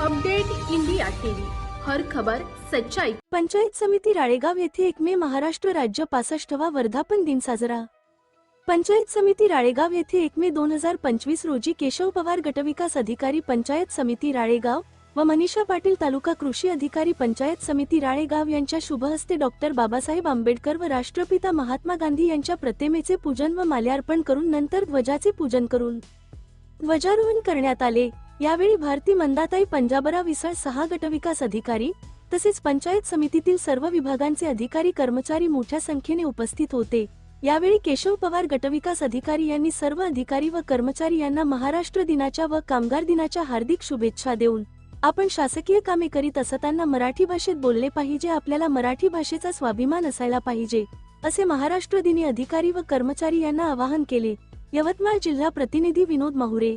Update India TV. हर खबर सच्चाई. पंचायत समिती राळेगाव येथे एक मे महाराष्ट्र राज्य पासष्टवा वर्धापन दिन साजरा. पंचायत समिती राळेगाव येथे एक मे दोन हजार पंचवीस रोजी केशव पवार गटविकास अधिकारी पंचायत समिती राळेगाव व मनीषा पाटील तालुका कृषी अधिकारी पंचायत समिती राळेगाव यांच्या शुभहस्ते डॉक्टर बाबासाहेब आंबेडकर व राष्ट्रपिता महात्मा गांधी यांच्या प्रतिमेचे पूजन व माल्यार्पण करून नंतर ध्वजाचे पूजन करून ध्वजारोहण करण्यात आले. यावेळी भारती मंदाताई पंजाबराव विसळ सहा गटविकास अधिकारी तसेच पंचायत समितीतील सर्व विभागांचे अधिकारी कर्मचारी मोठ्या संख्येने उपस्थित होते. यावेळी केशव पवार गटविकास अधिकारी यांनी सर्व अधिकारी व कर्मचारी यांना महाराष्ट्र दिनाच्या व कामगार दिनाच्या हार्दिक शुभेच्छा देऊन आपण शासकीय कामे करीत असताना मराठी भाषेत बोलले पाहिजे आपल्याला मराठी भाषेचा स्वाभिमान असायला पाहिजे असे महाराष्ट्र दिनी अधिकारी व कर्मचारी यांना आवाहन केले. यवतमाळ जिल्हा प्रतिनिधी विनोद माहुरे.